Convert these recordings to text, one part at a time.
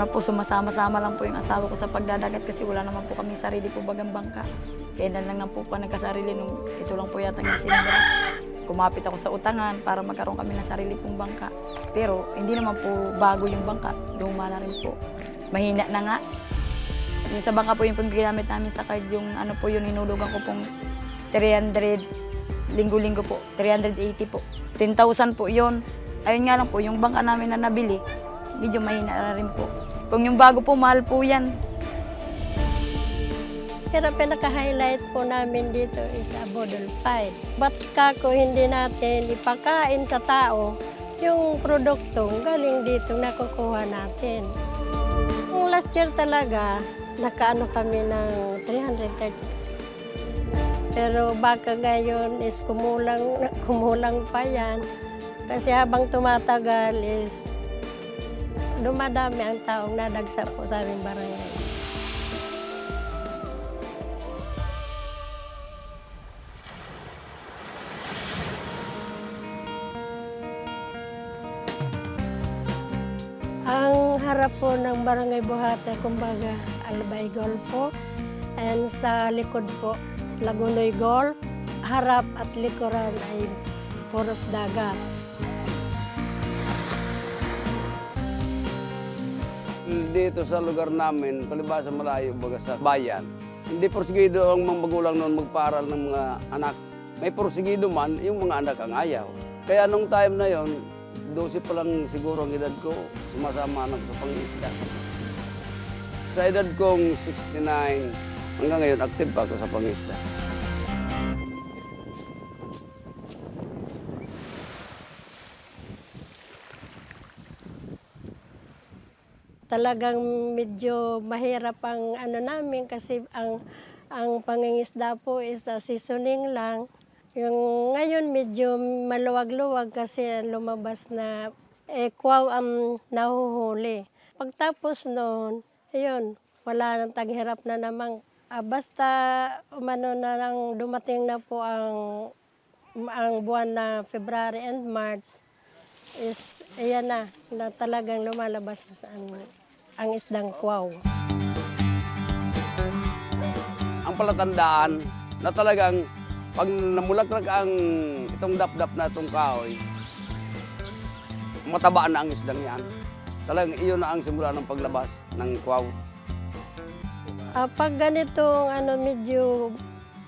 Una po, sumasama-sama lang po yung asawa ko sa pagdadagat kasi wala naman po kami sarili po bagang bangka. Kaya lang lang po pa nagkasarili nung ito lang po yata yung sinira. Kumapit ako sa utangan para magkaroon kami ng sarili pong bangka. Pero hindi naman po bago yung bangka. Luma na rin po. Mahina na nga. Yung sa bangka po yung pong ginamit namin sa card, yung ano po yun, hinulugan ko pong 300, linggo-linggo po, 380 po. 10,000 po yun. Ayun nga lang po, yung bangka namin na nabili, medyo mahina na rin po. Kung yung bago po, mahal po yan. Pero pinaka-highlight po namin dito is a bodol fight. Ba't kako hindi natin ipakain sa tao yung produktong galing dito nakukuha natin. Yung last year talaga, nakaano kami ng 330. Pero baka ngayon is kumulang, kumulang pa yan. Kasi habang tumatagal is dumadami ang taong nadagsa po sa aming barangay. Ang harap po ng Barangay Buhata, kumbaga, Albay Golf po. And sa likod po, Lagunoy Golf. Harap at likuran ay Poros Dagat. Dito sa lugar namin, palibasa malayo baga sa bayan, hindi porsigido ang mga magulang noon magparal ng mga anak. May porsigido man, yung mga anak ang ayaw. Kaya nung time na yon, 12 pa lang siguro ang edad ko, sumasama na sa pangisda. Sa edad kong 69, hanggang ngayon active pa ako sa pangisda. Talagang medyo mahirap ang ano namin kasi ang ang pangingisda po is sa seasoning lang. Yung ngayon medyo maluwag-luwag kasi lumabas na eh, kwaw ang nahuhuli. Pagtapos noon, ayun, wala nang taghirap na namang ah, basta umano na lang dumating na po ang ang buwan na February and March is ayan na, na talagang lumalabas na sa ang, ang isdang kwaw. Ang palatandaan na talagang pag namulaklak ang itong dap-dap na itong kahoy, mataba na ang isdang yan. Talagang iyon na ang simula ng paglabas ng kwaw. Ah, pag ganitong ano, medyo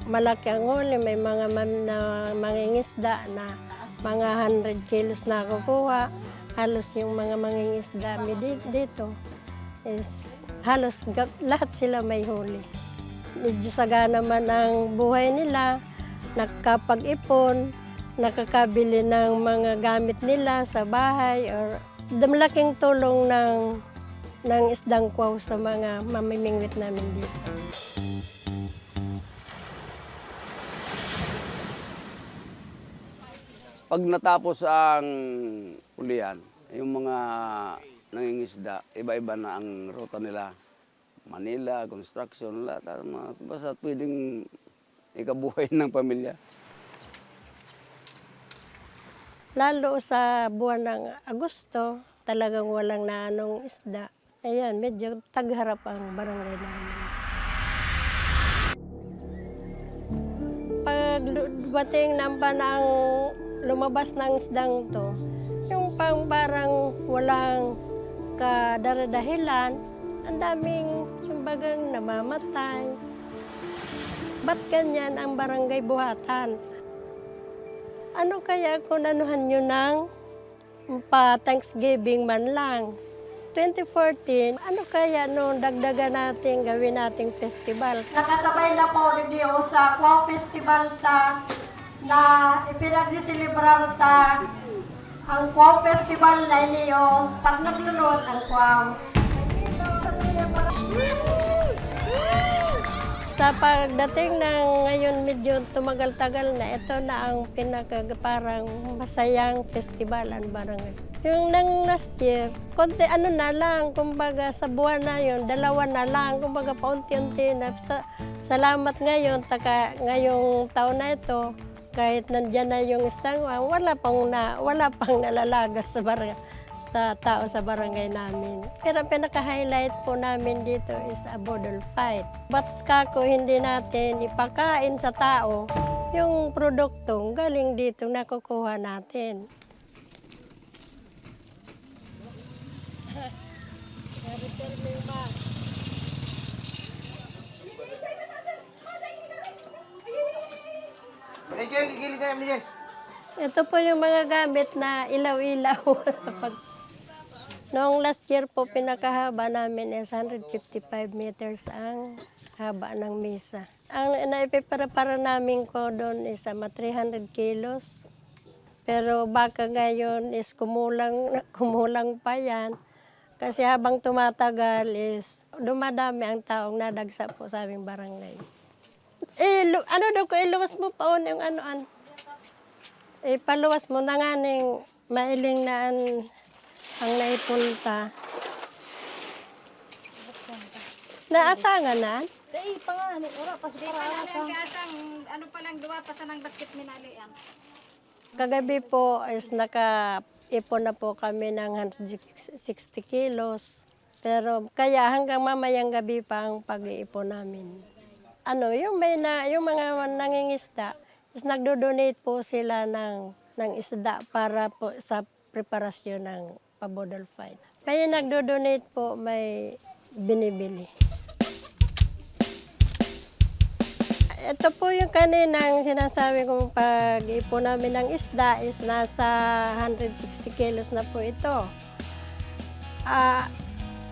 malaki ang huli, may mga mam na mangingisda na mga 100 kilos na kukuha. Halos yung mga mangingisda dito is halos lahat sila may huli. Medyo sagana man ang buhay nila, nakapag-ipon, nakakabili ng mga gamit nila sa bahay or malaking tulong ng ng isdang kwaw sa mga mamimingwit namin dito. Pag natapos ang ulian, yung mga nangingisda, iba-iba na ang ruta nila. Manila, construction, lahat. Basta pwedeng ikabuhay ng pamilya. Lalo sa buwan ng Agosto, talagang walang naanong isda. Ayan, medyo tagharap ang barangay namin. Pag dumating ng panang lumabas ng isdang to, yung pang parang walang kadaradahilan, ang daming kumbagang namamatay. Ba't ganyan ang barangay buhatan? Ano kaya kung anuhan nyo ng pa Thanksgiving man lang? 2014, ano kaya nung dagdagan natin, gawin nating festival? Nakasabay na po review sa Quao Festival ta na ipinagsisilibrar ta ang Quao Festival na iniyo pag naglunod ang Quao. Sa pagdating ng ngayon medyo tumagal-tagal na, ito na ang pinaka parang masayang festival ang barangay. Yung nang last year, konti ano na lang, kumbaga sa buwan na yun, dalawa na lang, kumbaga paunti-unti na. Sa, salamat ngayon, taka, ngayong taon na ito, kahit nandyan na yung istangwa, wala pang na, wala pang nalalagas sa barangay. sa tao sa barangay namin. Pero ang pinaka-highlight po namin dito is a bodol fight. Ba't kako hindi natin ipakain sa tao yung produktong galing dito nakukuha natin. Ito po yung mga gamit na ilaw-ilaw. Pag Noong last year po, pinakahaba namin is 155 meters ang haba ng mesa. Ang naipipara-para namin ko doon is ama 300 kilos. Pero baka ngayon is kumulang, kumulang pa yan. Kasi habang tumatagal is dumadami ang taong nadagsa po sa aming barangay. Eh, lu- ano daw ko, iluwas mo pa on yung ano, an. Eh, paluwas mo na nga ning mailing na an, ang naipunta. Naasangan na? Dahil pa nga, ano, ora, pasok para asa. ano pa lang duwa pa sa ng basket minali yan. Kagabi po is naka-ipon na po kami ng 160 kilos. Pero kaya hanggang mamayang gabi pa ang pag-iipon namin. Ano, yung may na, yung mga nangingisda, is nagdo-donate po sila ng, ng isda para po sa preparasyon ng pabodol fight. Kaya nagdo-donate po, may binibili. Ito po yung kaninang sinasabi kong pag-ipon namin ng isda is nasa 160 kilos na po ito. Ah,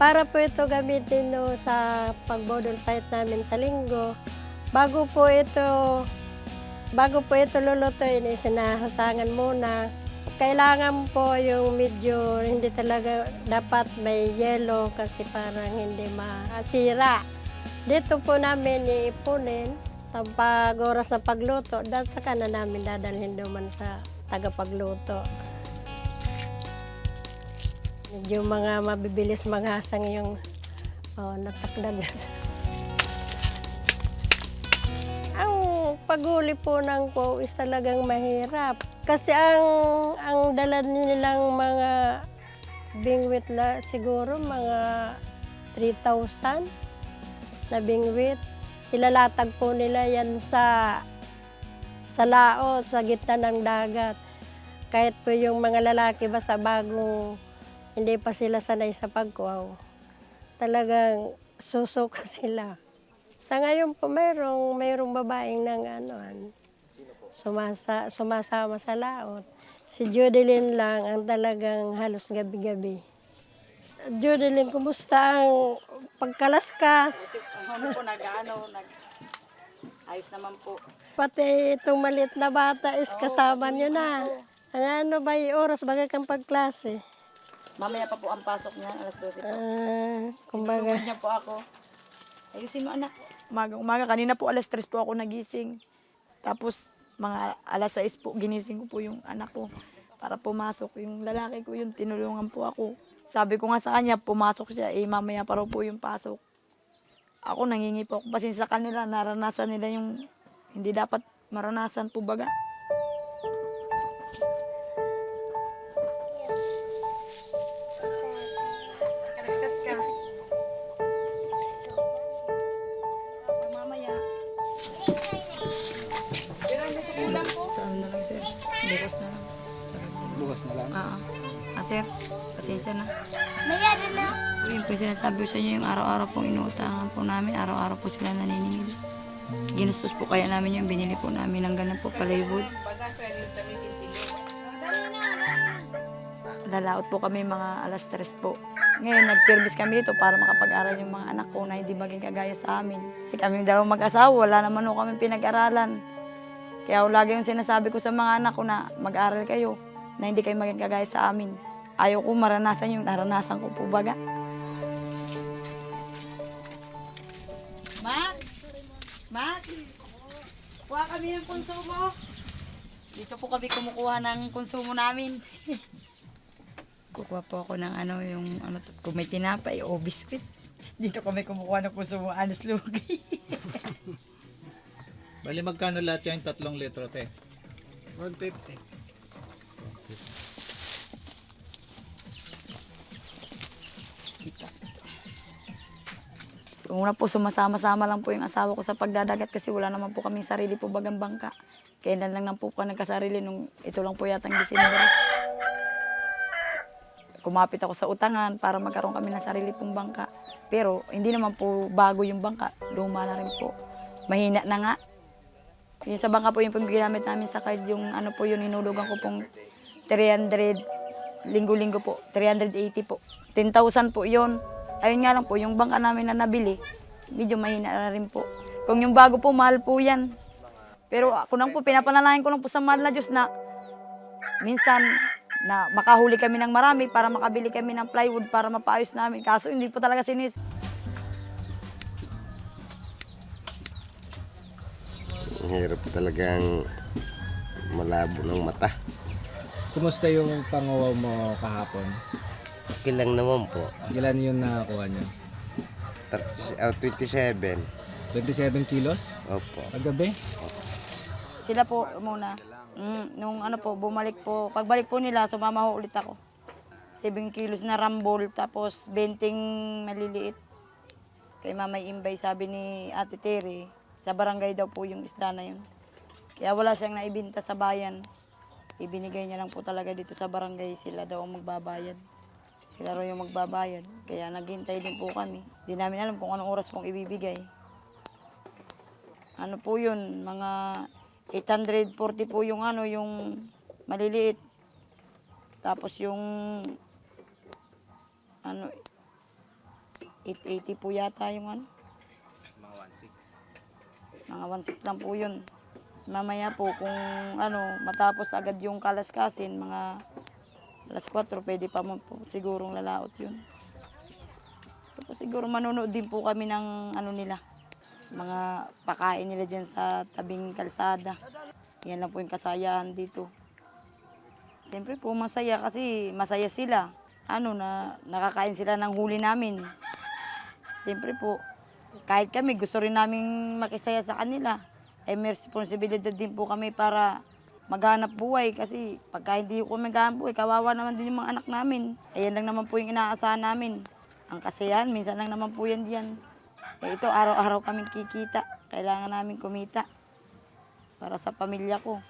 para po ito gamitin no, sa pagbodol fight namin sa linggo. Bago po ito bago po ito lulutuin, is sinahasangan muna. Kailangan po yung medyo hindi talaga dapat may yelo kasi parang hindi masira. Dito po namin iipunin. Pag oras na pagluto, dahil saka na namin dadalhin duman sa tagapagluto. Medyo mga mabibilis maghasang yung oh, natakdag ang paghuli po ng po is talagang mahirap. Kasi ang ang dala nilang mga bingwit la siguro mga 3,000 na bingwit. Ilalatag po nila yan sa sa laot, sa gitna ng dagat. Kahit po yung mga lalaki ba sa bagong hindi pa sila sanay sa pagkuhaw. Talagang susuka sila. Sa ngayon po, mayroong, mayroong babaeng ng ano, an- sumasa, sumasama sa laot. Si Judeline lang ang talagang halos gabi-gabi. Judeline, kumusta ang pagkalaskas? Ano po nag-ano, nag ayos naman po. Pati itong maliit na bata is kasama nyo na. Ano ba yung oras baga kang pagklase? Mamaya pa po ang pasok niya, alas 12 po. Ah, kumbaga. niya po ako. Ayusin mo anak. Umaga, umaga. Kanina po alas 3 po ako nagising. Tapos mga alas 6 po ginising ko po yung anak ko para pumasok. Yung lalaki ko yun, tinulungan po ako. Sabi ko nga sa kanya, pumasok siya, eh mamaya pa raw po yung pasok. Ako nangingi po ako pasin sa kanila, naranasan nila yung hindi dapat maranasan po baga. Bukas na lang. Oo. Ah, sir, pasensya na. Mayroon na. Yun po yung sinasabi ko sa inyo, yung araw-araw pong inuutangan po namin, araw-araw po sila naniningil. Ginastos po kaya namin yung binili po namin ng ganun po, plywood. Lalaot po kami mga alas tres po. Ngayon, nag-service kami dito para makapag-aral yung mga anak ko na hindi maging kagaya sa amin. Kasi kami dalawang mag-asawa, wala naman po kami pinag-aralan. Kaya lagi yung sinasabi ko sa mga anak ko na mag-aral kayo, na hindi kayo maging kagaya sa amin. Ayaw ko maranasan yung naranasan ko po baga. Mak! Mak! Kuha kami ng konsumo. Dito po kami kumukuha ng konsumo namin. Kukuha po ako ng ano, yung ano, to, kung may tinapay o biscuit. Dito kami kumukuha ng konsumo, anis lugi. Bali magkano lahat yung tatlong litro, te? 150. Una po, sumasama-sama lang po yung asawa ko sa pagdadagat kasi wala naman po kaming sarili po bagang bangka. Kailan lang lang po po nagkasarili nung ito lang po yatang December. Kumapit ako sa utangan para magkaroon kami ng sarili pong bangka. Pero hindi naman po bago yung bangka. Luma na rin po. Mahina na nga. Yung sa bangka po yung pong ginamit namin sa card, yung ano po yun, hinulugan ko pong 300, linggo-linggo po, 380 po. 10,000 po yun. Ayun nga lang po, yung bangka namin na nabili, medyo mahina na rin po. Kung yung bago po, mahal po yan. Pero ako lang po, pinapanalangin ko lang po sa mahal na Diyos na minsan na makahuli kami ng marami para makabili kami ng plywood para mapaayos namin. Kaso hindi po talaga sinis. Ang hirap talagang malabo ng mata. Kumusta yung panguwaw mo kahapon? Okay lang naman po. Ilan yung nakakuha nyo? 30, ah, 27. 27 kilos? Opo. Kagabi? Sila po muna. Mm, nung ano po, bumalik po. Pagbalik po nila, sumama ho ulit ako. 7 kilos na rambol, tapos 20 maliliit. Kay Mamay Imbay, sabi ni Ate Tere, sa barangay daw po yung isda na yun. Kaya wala siyang naibinta sa bayan. Ibinigay niya lang po talaga dito sa barangay, sila daw ang magbabayad. Sila raw yung magbabayad. Kaya naghintay din po kami. Di namin alam kung anong oras pong ibibigay. Ano po yun, mga 840 po yung ano, yung maliliit. Tapos yung ano 880 po yata yung ano. Mga 1.6 lang po yun. Mamaya po kung ano, matapos agad yung kalaskasin, mga alas 4, pwede pa mo po sigurong lalaot yun. Tapos siguro manonood din po kami ng ano nila, mga pakain nila dyan sa tabing kalsada. Yan lang po yung kasayahan dito. Siyempre po masaya kasi masaya sila. Ano na nakakain sila ng huli namin. Siyempre po kahit kami gusto rin naming makisaya sa kanila. Ay may responsibilidad din po kami para maghanap buhay kasi pagka hindi ko maghanap buhay, kawawa naman din yung mga anak namin. Ayan lang naman po yung inaasahan namin. Ang kasayahan, minsan lang naman po yan diyan. Eh, ito, araw-araw kaming kikita. Kailangan namin kumita para sa pamilya ko.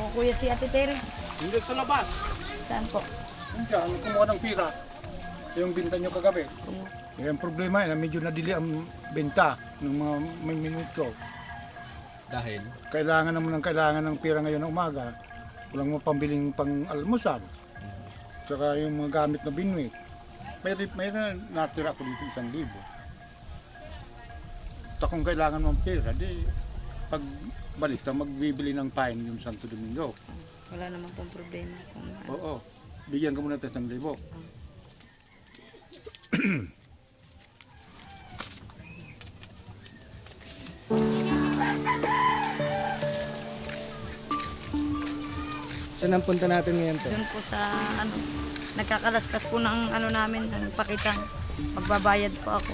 Po kuya si Ate Tere. Hindi sa labas. Saan po? Hindi, ano kumuha ng pira. Yung binta nyo kagabi. Yung problema yun, medyo nadili ang benta ng mga may minute ko. Dahil? Kailangan naman ng kailangan ng pira ngayon ng umaga. Walang mapambiling pang almusal. Tsaka yung mga gamit na binwit. May, may na, natira ko dito isang libo. At kung kailangan mong pira, di pag balik ka, magbibili ng pain yung Santo Domingo. Wala naman pong problema. Kung, ano. Oo. Bigyan ka muna ng isang libo. Saan ang punta natin ngayon to? Doon po sa ano, nagkakalaskas po ng ano namin, ng pakitang magbabayad po ako.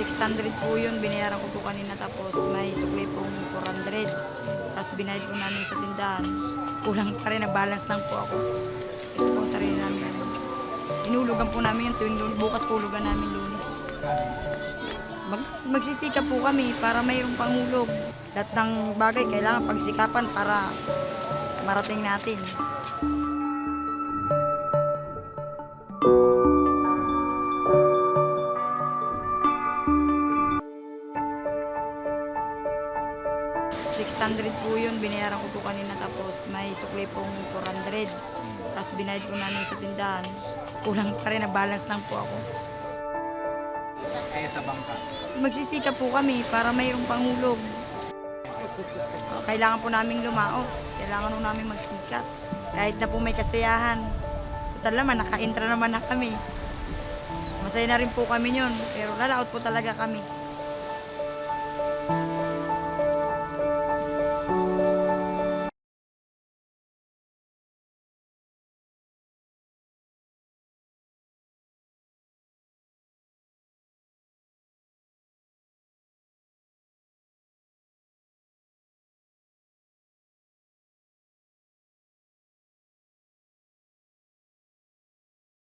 600 po yun, binayaran ko po kanina tapos may sukli pong 400. Tapos binayad po namin sa tindahan. Kulang pa rin, na-balance lang po ako. Ito po sarili namin. Inulugan po namin yung tuwing lunes. Bukas po ulugan namin lunes. Mag, magsisikap po kami para mayroong panghulog. Lahat ng bagay kailangan pagsikapan para marating natin. $600 po yun, binayaran ko po kanina tapos may sukli pong 400. Tapos binayad po namin sa tindahan. Kulang pa rin, na-balance lang po ako. Kaya sa bangka. Magsisikap po kami para mayroong panghulog. O, Kailangan po namin lumao. Kailangan po namin magsikap. Kahit na po may kasiyahan. total naman, naka-intra naman na kami. Masaya na rin po kami yun, pero lalaot po talaga kami.